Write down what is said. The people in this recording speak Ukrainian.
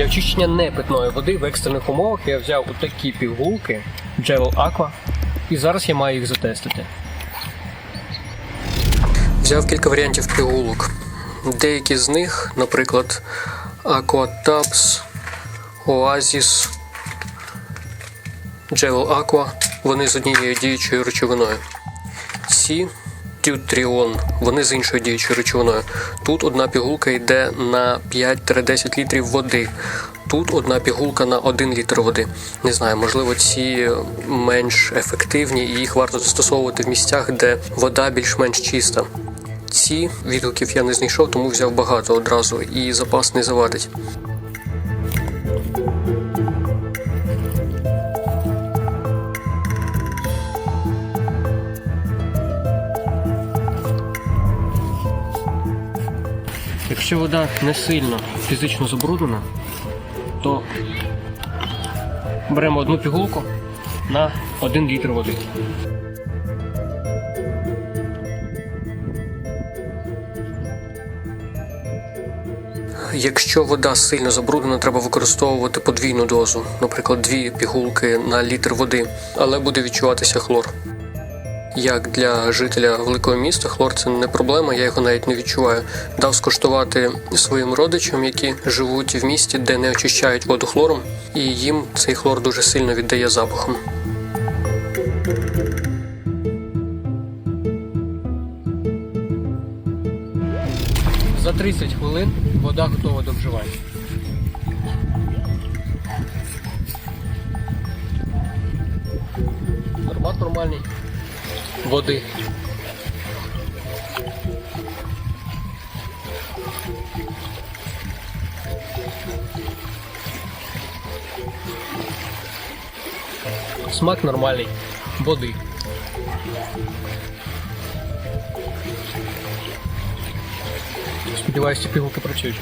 Для очищення непитної води в екстрених умовах я взяв отакі пігулки Gel Aqua, і зараз я маю їх затестити. Взяв кілька варіантів пігулок. Деякі з них, наприклад, Aqua Tabs, Oasis, Gel Aqua, вони з однією діючою речовиною. Ці Тютріон, вони з іншою діючою речовиною. Тут одна пігулка йде на 5-10 літрів води. Тут одна пігулка на 1 літр води. Не знаю, можливо, ці менш ефективні і їх варто застосовувати в місцях, де вода більш-менш чиста. Ці відгуків я не знайшов, тому взяв багато одразу і запас не завадить. Якщо вода не сильно фізично забруднена, то беремо одну пігулку на 1 літр води. Якщо вода сильно забруднена, треба використовувати подвійну дозу, наприклад, дві пігулки на літр води, але буде відчуватися хлор. Як для жителя великого міста, хлор це не проблема, я його навіть не відчуваю. Дав скуштувати своїм родичам, які живуть в місті, де не очищають воду хлором, і їм цей хлор дуже сильно віддає запахом. За 30 хвилин вода готова до вживання. Аромат нормальний. Води. Смак нормальний. Води. Сподіваюся, ці пігулки працюють.